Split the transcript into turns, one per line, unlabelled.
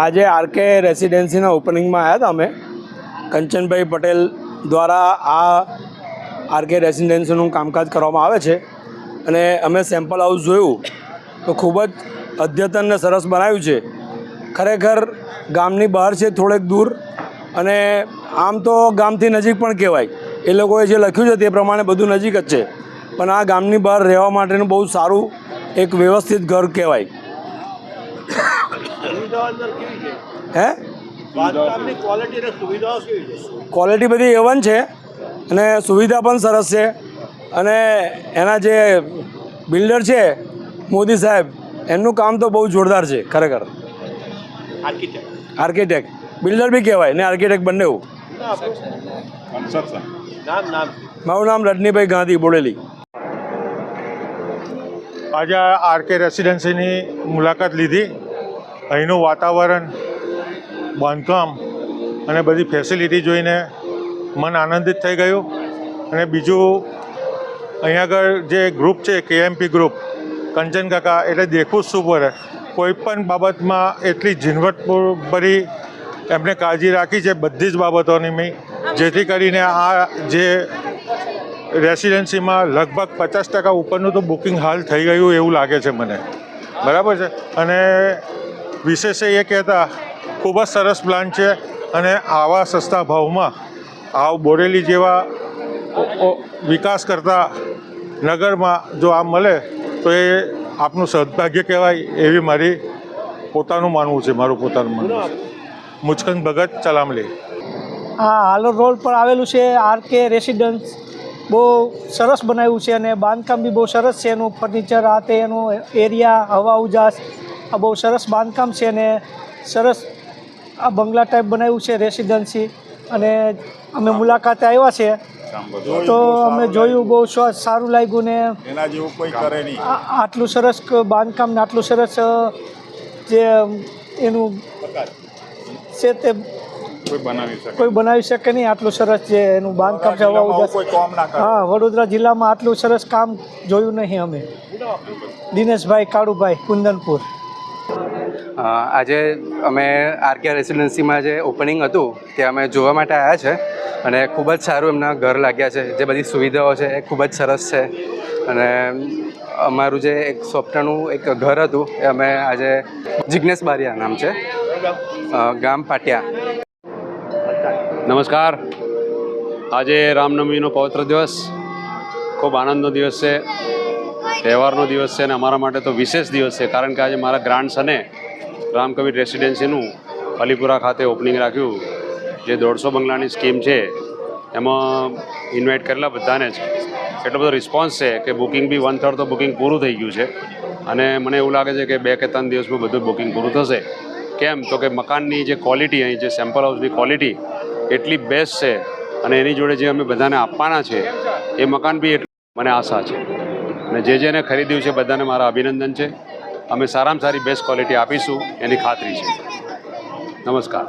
આજે આરકે રેસિડેન્સીના ઓપનિંગમાં આવ્યા હતા અમે. કંચનભાઈ પટેલ દ્વારા આ આરકે રેસિડેન્સીનું કામકાજ કરવામાં આવે છે. અને અમે સેમ્પલ હાઉસ જોયું તો ખૂબ જ અદ્યતન ને સરસ બનાવ્યું છે. ખરેખર ગામની બહાર છે થોડેક દૂર અને આમ તો ગામથી નજીક પણ કહેવાય. એ લોકોએ જે લખ્યું છે તે પ્રમાણે બધું નજીક જ છે. પણ આ ગામની બહાર રહેવા માટેનું બહુ સારું એક વ્યવસ્થિત ઘર કહેવાય
સુવિધાઓ અંદર કેવી છે
હે?
ક્વોલિટી અને સુવિધાઓ કેવી છે?
ક્વોલિટી બધી એવન છે અને સુવિધા પણ સરસ છે. અને એના જે બિલ્ડર છે મોદી સાહેબ એમનું કામ તો બહુ જોરદાર છે ખરેખર.
આર્કિટેક્ટ
આર્કિટેક્ટ બિલ્ડર બી કહેવાય ને આર્કિટેક્ટ બંને
નામ નામ.
મારું નામ રજનીભાઈ ગાંધી બોડેલી.
આજે આરકે રેસિડેન્સીની મુલાકાત લીધી. અહીંનું વાતાવરણ, બાંધકામ અને બધી ફેસિલિટી જોઈને મન આનંદિત થઈ ગયું. અને બીજું, અહીંયા આગળ જે ગ્રુપ છે કેએમપી ગ્રુપ કંચન કાકા, એટલે દેખવું જ શું પડે. કોઈ પણ બાબતમાં એટલી ઝીણવટભરી એમને કાળજી રાખી છે બધી જ બાબતોની મેં. જેથી કરીને આ જે રેસિડેન્સીમાં લગભગ પચાસ ટકા ઉપરનું તો બુકિંગ હાલ થઈ ગયું એવું લાગે છે મને. બરાબર છે? અને વિશેષ એ કહેતા, ખૂબ જ સરસ પ્લાન છે અને આવા સસ્તા ભાવમાં આવ બોરેલી જેવા વિકાસ કરતા નગરમાં જો આમ મળે, તો એ આપનું સદભાગ્ય કહેવાય એવી મારી પોતાનું માનવું છે, મારું પોતાનું માનવું મુચકંદ ભગત ચલામલી
હા આલોર રોડ પર આવેલું છે આર કે રેસિડન્સ બહુ સરસ બનાવ્યું છે અને બાંધકામ બી બહુ સરસ છે એનું, ફર્નિચર આ તે એનું, એરિયા, હવા ઉજાસ આ બહુ સરસ બાંધકામ છે અને સરસ આ બંગલા ટાઈપ બનાવ્યું છે રેસિડન્સી અને અમે મુલાકાતે આવ્યા છે. તો અમે જોયું બહુ સારું લાગ્યું ને
એના જેવું કોઈ કરે નહીં.
આટલું સરસ બાંધકામ ને આટલું સરસ જે એનું છે તે
કોઈ બનાવી શકે.
નહીં. આટલું સરસ જે એનું બાંધકામ છે હા વડોદરા જિલ્લામાં આટલું સરસ કામ જોયું નહીં અમે. દિનેશભાઈ કાળુભાઈ કુંદનપુર.
આજે અમે આરકે રેસિડેન્સીમાં જે ઓપનિંગ હતું તે અમે જોવા માટે આવ્યા છે અને ખૂબ જ સારું એમના ઘર લાગ્યા છે. જે બધી સુવિધાઓ છે એ ખૂબ જ સરસ છે. અને અમારું જે એક સ્વપ્નનું એક ઘર હતું, એ અમે આજે જિજ્ઞેશ બારિયા નામ છે. ગામ પાટિયા.
નમસ્કાર. આજે રામનવમીનો પવિત્ર દિવસ. ખૂબ આનંદનો દિવસ છે. તહેવારનો દિવસ છે અને અમારા માટે તો વિશેષ દિવસ છે. કારણ કે આજે મારા ગ્રાન્ડ સને રામકવિર રેસિડેન્સીનું અલીપુરા ખાતે ઓપનિંગ રાખ્યું. જે દોઢસો બંગલાની સ્કીમ છે, એમાં ઇન્વાઇટ કરેલા બધાને જ. એટલો બધો રિસ્પોન્સ છે કે બુકિંગ બી વન થર્ડ તો બુકિંગ પૂરું થઈ ગયું છે. અને મને એવું લાગે છે કે બે કે ત્રણ દિવસમાં બધું બુકિંગ પૂરું થશે. કેમ? તો કે મકાનની જે ક્વોલિટી અહીં, જે સેમ્પલ હાઉસની ક્વોલિટી એટલી બેસ્ટ છે અને એની જોડે જે અમે બધાને આપવાના છે, એ મકાન બી એટલું મને આશા છે. અને જે જેને ખરીદ્યું છે બધાને મારા અભિનંદન છે. અમે સારામાં સારી બેસ્ટ ક્વોલિટી આપીશું એની ખાતરી છે. નમસ્કાર.